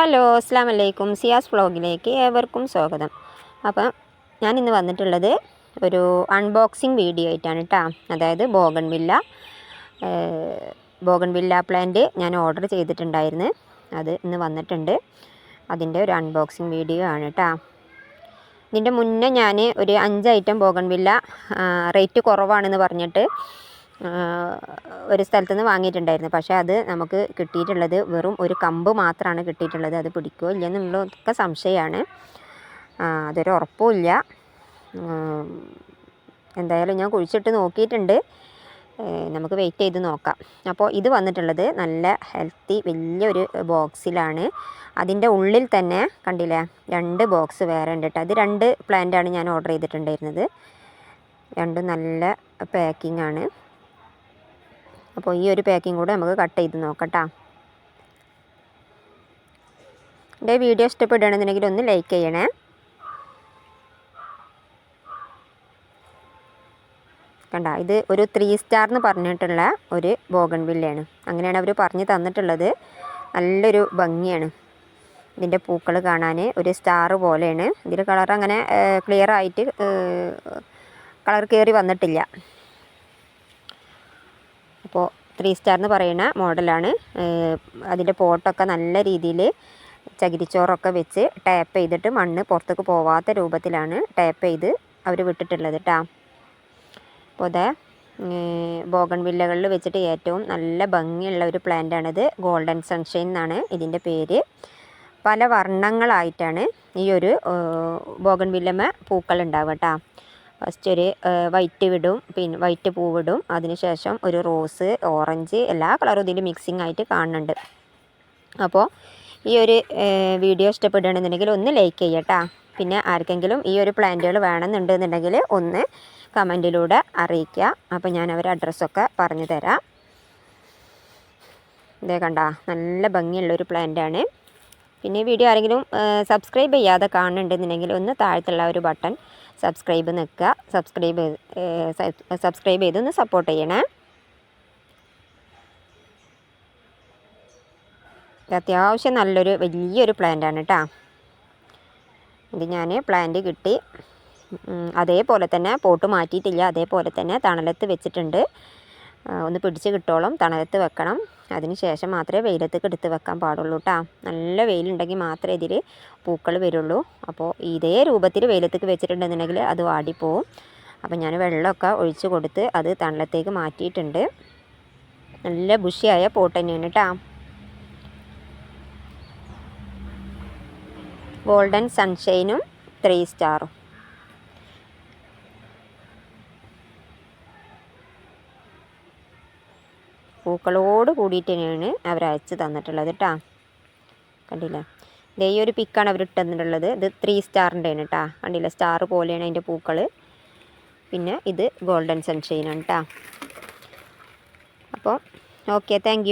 Hello അസ്സാം വലൈക്കും സിയാസ് വ്ളോഗിലേക്ക് ഏവർക്കും സ്വാഗതം. അപ്പം ഞാൻ ഇന്ന് വന്നിട്ടുള്ളത് ഒരു അൺബോക്സിങ് വീഡിയോ ആയിട്ടാണ് കേട്ടോ അതായത് bougainvillea bougainvillea plant ഞാൻ ഓർഡർ ചെയ്തിട്ടുണ്ടായിരുന്നു. അത് ഇന്ന് വന്നിട്ടുണ്ട്. അതിന്റെ ഒരു അൺബോക്സിങ് വീഡിയോ ആണ് കേട്ടോ ഇതിന്റെ മുന്നേ ഞാൻ ഒരു അഞ്ച് ഐറ്റം ബോഗൺ വില്ല റേറ്റ് കുറവാണെന്ന് പറഞ്ഞിട്ട് ഒരു സ്ഥലത്തു നിന്ന് വാങ്ങിയിട്ടുണ്ടായിരുന്നു. പക്ഷേ അത് നമുക്ക് കിട്ടിയിട്ടുള്ളത് വെറും ഒരു കമ്പ് മാത്രമാണ് കിട്ടിയിട്ടുള്ളത്. അത് പിടിക്കുമോ ഇല്ല എന്നുള്ളതൊക്കെ സംശയമാണ് അതൊരു ഉറപ്പുമില്ല എന്തായാലും ഞാൻ കുഴിച്ചിട്ട് നോക്കിയിട്ടുണ്ട്. നമുക്ക് വെയിറ്റ് ചെയ്ത് നോക്കാം. അപ്പോൾ ഇത് വന്നിട്ടുള്ളത് നല്ല ഹെൽത്തി വലിയൊരു ബോക്സിലാണ് അതിന്റെ ഉള്ളിൽ തന്നെ കണ്ടില്ലേ രണ്ട് ബോക്സ് വേറെ ഉണ്ട് കേട്ടോ. അത് രണ്ട് പ്ലാന്റാണ് ഞാൻ ഓർഡർ ചെയ്തിട്ടുണ്ടായിരുന്നത്. രണ്ടും നല്ല പാക്കിംഗ് ആണ്. അപ്പോൾ ഈ ഒരു പാക്കിംഗ് കൂടെ നമുക്ക് കട്ട് ചെയ്ത് നോക്കട്ടാ. എന്റെ വീഡിയോ ഇഷ്ടപ്പെടുകയാണെന്നുണ്ടെങ്കിൽ ഒന്ന് ലൈക്ക് ചെയ്യണേ. കണ്ട ഇത് ഒരു ത്രീ സ്റ്റാർ എന്ന് പറഞ്ഞിട്ടുള്ള ഒരു ബോഗൺ വില്ലയാണ് അങ്ങനെയാണ് അവർ പറഞ്ഞ് തന്നിട്ടുള്ളത്. നല്ലൊരു ഭംഗിയാണ്. ഇതിന്റെ പൂക്കൾ കാണാൻ ഒരു സ്റ്റാർ പോലെയാണ്. ഇതിന്റെ കളർ അങ്ങനെ ക്ലിയർ ആയിട്ട് കളർ കയറി വന്നിട്ടില്ല. അപ്പോൾ ത്രീ സ്റ്റാർ എന്ന് പറയുന്ന മോഡലാണ് അതിന്റെ പോട്ടൊക്കെ നല്ല രീതിയിൽ ചകിരിച്ചോറൊക്കെ വെച്ച് ടാപ്പ് ചെയ്തിട്ട് മണ്ണ് പുറത്തേക്ക് പോവാത്ത രൂപത്തിലാണ് ടാപ്പ് ചെയ്ത് അവർ വിട്ടിട്ടുള്ളത് കേട്ടോ അപ്പോൾ അതെ ബോഗൺ വില്ലകളിൽ വെച്ചിട്ട് ഏറ്റവും നല്ല ഭംഗിയുള്ള ഒരു പ്ലാന്റാണിത് ഗോൾഡൻ സൺഷൈൻ എന്നാണ് ഇതിന്റെ പേര്. പല വർണങ്ങളായിട്ടാണ് ഈ ഒരു ബോഗൺ വില്ലമ്മ പൂക്കൾ ഉണ്ടാവുക കേട്ടോ ഫസ്റ്റ് ഒരു വൈറ്റ് വിടും. പിന്നെ വൈറ്റ് പൂവിടും. അതിനുശേഷം ഒരു റോസ് ഓറഞ്ച് എല്ലാ കളറും ഇതിൽ മിക്സിംഗ് ആയിട്ട് കാണുന്നുണ്ട്. അപ്പോൾ ഈ ഒരു വീഡിയോ ഇഷ്ടപ്പെടുകയാണെന്നുണ്ടെങ്കിൽ ഒന്ന് ലൈക്ക് ചെയ്യട്ടാ പിന്നെ ആർക്കെങ്കിലും ഈ ഒരു പ്ലാന്റുകൾ വേണമെന്നുണ്ടെന്നുണ്ടെങ്കിൽ ഒന്ന് കമന്റിലൂടെ അറിയിക്കുക. അപ്പോൾ ഞാൻ അവർ അഡ്രസ്സൊക്കെ പറഞ്ഞു തരാം ഇതേ കണ്ട നല്ല ഭംഗിയുള്ളൊരു പ്ലാന്റാണ് പിന്നെ വീഡിയോ ആരെങ്കിലും സബ്സ്ക്രൈബ് ചെയ്യാതെ കാണുന്നുണ്ടെന്നുണ്ടെങ്കിൽ ഒന്ന് താഴത്തുള്ള ഒരു ബട്ടൺ സബ്സ്ക്രൈബ് നിൽക്കുക. സബ്സ്ക്രൈബ് സബ്സ്ക്രൈബ് ചെയ്തൊന്ന് സപ്പോർട്ട് ചെയ്യണേ. അത്യാവശ്യം നല്ലൊരു വലിയൊരു പ്ലാന്റാണ് കേട്ടോ ഇത് ഞാൻ പ്ലാന്റ് കിട്ടി. അതേപോലെ തന്നെ പോട്ട് മാറ്റിയിട്ടില്ല. അതേപോലെ തന്നെ തണലത്ത് വെച്ചിട്ടുണ്ട്. ഒന്ന് പിടിച്ച് കിട്ടോളം തണലത്ത് വെക്കണം. അതിന് ശേഷം മാത്രമേ വെയിലത്തേക്ക് എടുത്ത് വെക്കാൻ പാടുള്ളൂ കേട്ടോ നല്ല വെയിലുണ്ടെങ്കിൽ മാത്രമേ ഇതിൽ പൂക്കൾ വരുള്ളൂ. അപ്പോൾ ഇതേ രൂപത്തിൽ വെയിലത്തേക്ക് വെച്ചിട്ടുണ്ടെന്നുണ്ടെങ്കിൽ അത് വാടിപ്പോവും. അപ്പം ഞാൻ വെള്ളമൊക്കെ ഒഴിച്ച് കൊടുത്ത് അത് തണലത്തേക്ക് മാറ്റിയിട്ടുണ്ട്. നല്ല ബുഷിയായ പോട്ട് തന്നെയാണ് കേട്ടോ ഗോൾഡൻ സൺഷൈനും ത്രീ സ്റ്റാറും. പൂക്കളോട് കൂടിയിട്ട് തന്നെയാണ് അവർ അയച്ച് തന്നിട്ടുള്ളത് കേട്ടോ കണ്ടില്ലേ? ഇതേ ഒരു പിക്കാണ് അവർ ഇട്ടുള്ളത് ഇത് ത്രീ സ്റ്റാറിന്റെ ആണ് കേട്ടോ കണ്ടില്ലേ? സ്റ്റാർ പോലെയാണ് അതിന്റെ പൂക്കൾ പിന്നെ ഇത് ഗോൾഡൻ സൺഷൈനാണ് കേട്ടോ അപ്പോൾ ഓക്കെ താങ്ക്